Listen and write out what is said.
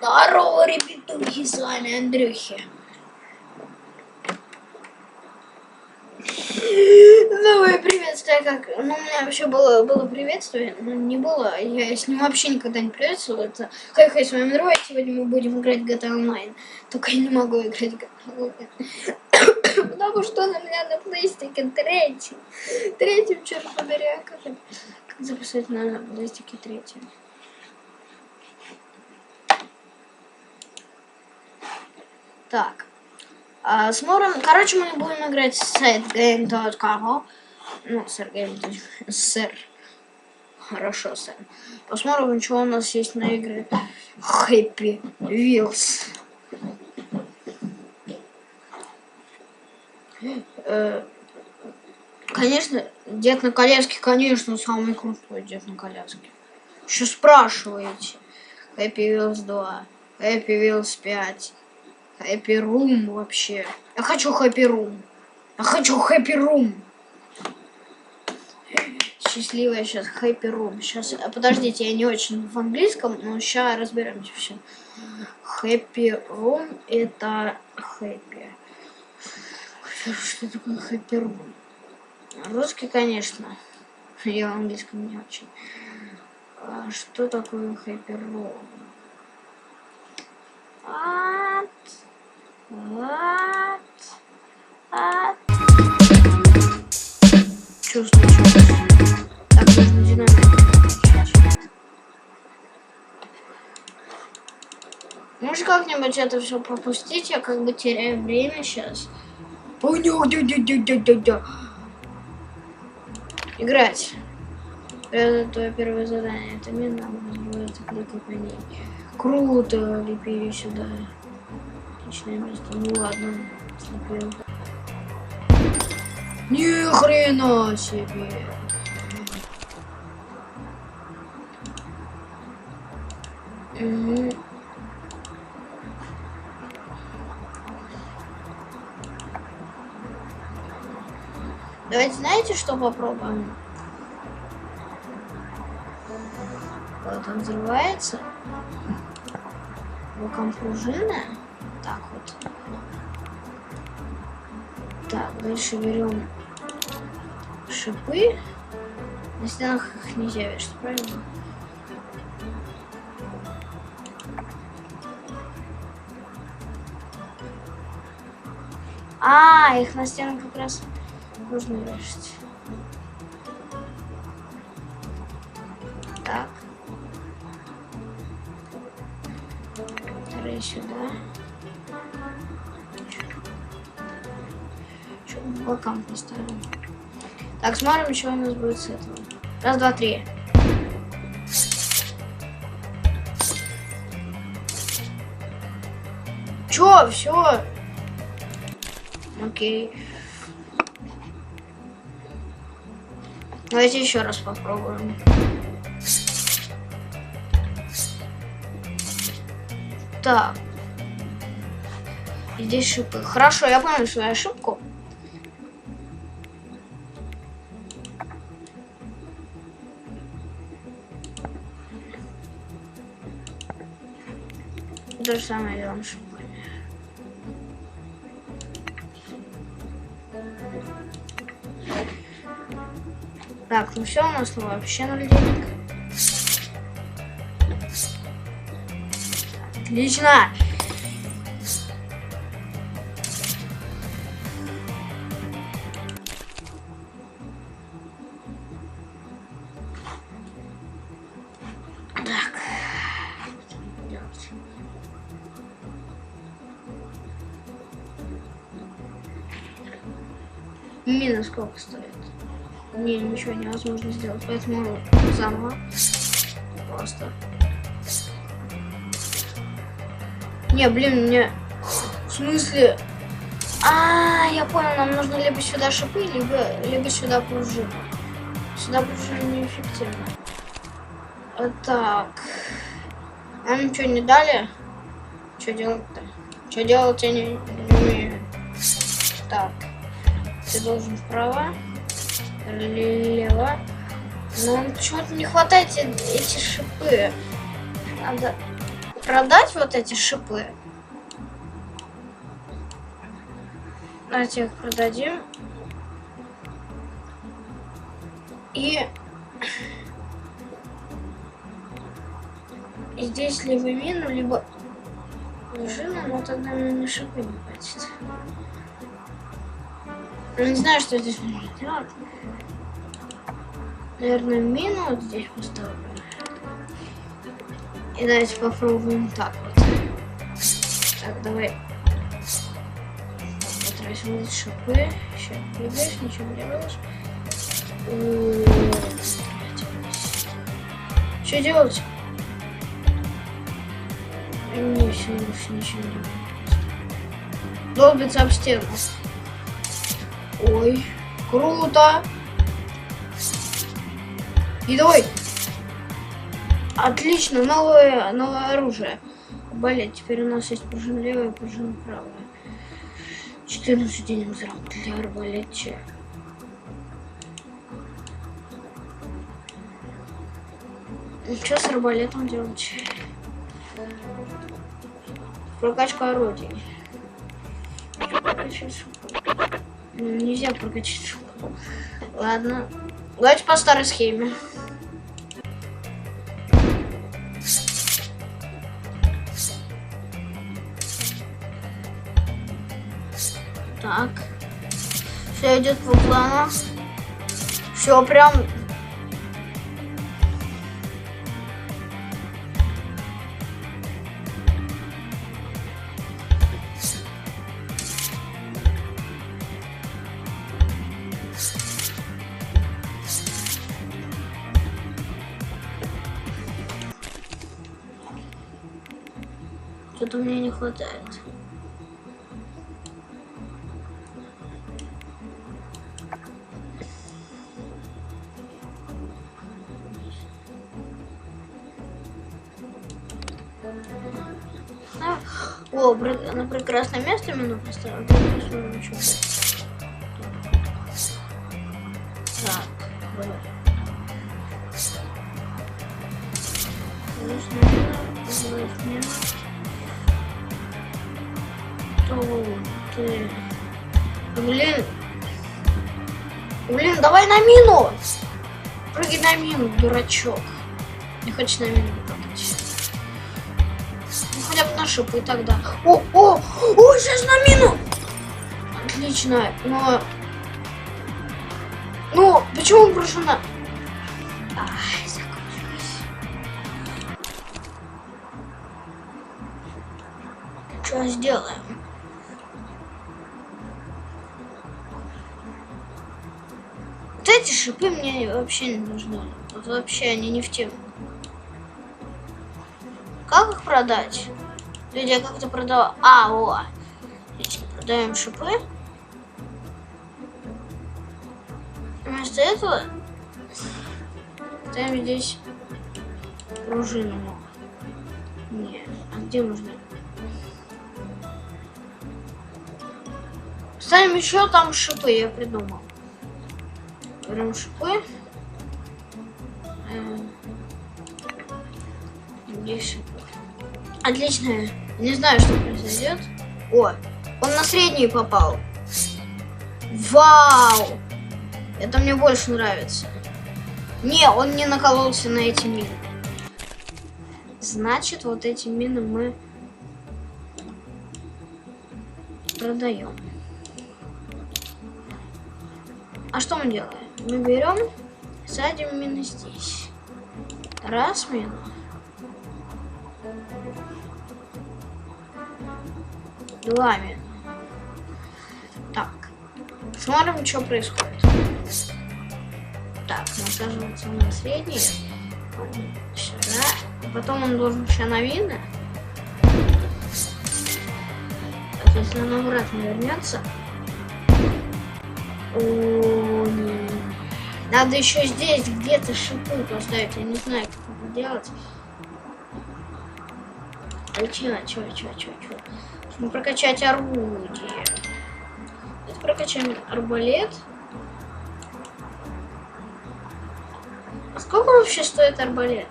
Здорово, ребятухи, с вами Андрюхи. Новое приветствие, как... Ну, у меня вообще было, было приветствие, но не было. Я с ним вообще никогда не приветствовал. Это хай-хай, с вами Андроид. Сегодня мы будем играть GTA Online. Только я не могу играть GTA Online. Потому что он у меня на PlayStation 3. Третьем, черт побери, а как, как записать на PlayStation 3? Так. А, смотрим. Короче, мы будем играть с setgame.com. Ну, сэр Сэр. Хорошо, сэр. Посмотрим, что у нас есть на игры. Happy Wheels. Э, Конечно, дед на коляске, конечно, самый крутой дед на коляске. Что спрашиваете? Happy Wheels 2, Happy Wheels 5, Happy Room вообще. Я хочу Happy Room. Я хочу Happy Room. Счастливая сейчас Happy Room. Сейчас, подождите, я не очень в английском, но сейчас разберемся все. Happy Room это Happy. Что такое Happy Room? Русский, конечно. Я в английском не очень. А что такое? What? What? Как-нибудь это все пропустить? Я как бы теряю время сейчас. Играть. Это твое первое задание. Это мина называется кликать на ней. Круто, лепили сюда. Отличное место. Ну ладно, слепил. Ни хрена себе. Мгм. Давайте знаете, что попробуем? Вот он взрывается. Боком пружина. Так вот. Так, дальше берем шипы. На стенах их нельзя вешать, правильно? А, их на стенах как раз нужно вешать. Так. Вторые сюда. По бокам поставим. Так, смотрим, что у нас будет с этого. Раз, два, три. Чё, все? Окей. Давайте еще раз попробуем. Так. Здесь шипы. Хорошо, я понял свою ошибку. То же самое делаем с Так, ну все, у нас вообще ноль денег. Отлично. Мина сколько стоит? Не, ничего невозможно сделать, поэтому заново. Просто. Не, блин, мне... В смысле? А, я понял, нам нужно либо сюда шипы, либо, либо сюда пружину. Сюда пружина неэффективна. А, Так. Нам что, не дали? Что делать-то? Что делать я не, не умею. Так. Ты должен вправо. Лево. Но почему-то не хватает эти, шипы. Надо продать вот эти шипы. Давайте их продадим. И... и здесь либо мину, либо пружину, но тогда мне шипы не хватит. Не знаю, что здесь можно делать. Наверное, мину вот здесь поставлю. И давайте попробуем так вот. Так, давай. Потратим эти шипы. Сейчас прыгаешь, ничего не делаешь. Что делать? Не, все, больше ничего не делать. Долбится об стену. Ой, круто. И давай. Отлично, новое, новое оружие. Болеть. Теперь у нас есть пружина левая и правая. 14 денег за раунд для арбалетчика. Что с арбалетом делать? Прокачка орудий. Ну, нельзя прокачать. Ладно. Давайте по старой схеме. Так. Все идет по плану. Все прям Что-то мне не хватает. О, на прекрасное место именно поставил. Нужно, нужно. О, ты. Блин. Блин, давай на мину. Прыгай на мину, дурачок. Не хочешь на мину прыгать. Ну, хотя бы на шипы тогда. О, о, о, сейчас на мину. Отлично, но... Ну, почему пружина? Ай, сделаем? Вот эти шипы мне вообще не нужны. Вот вообще они не в тему. Как их продать? Люди, я как-то продала... А, о! Видите, продаем шипы. Вместо этого ставим здесь пружину. Не, а где можно? Ставим еще там шипы, я придумал. Берем шипы. Эм, шипы? Отлично. Не знаю, что произойдет. О, он на средний попал. Вау! Это мне больше нравится. Не, он не накололся на эти мины. Значит, вот эти мины мы продаем. А что мы делаем? Мы берем, садим мины здесь. Раз мину. Два мину. Так. Смотрим, что происходит. Так, насаживается на средний. Сюда. Потом он должен еще на вины. Так, если он обратно вернется. О, не. Надо еще здесь где-то шипы поставить. Я не знаю, как это делать. А че, че, че, че, че? Нужно прокачать орудие. Давайте прокачаем арбалет. А сколько вообще стоит арбалет?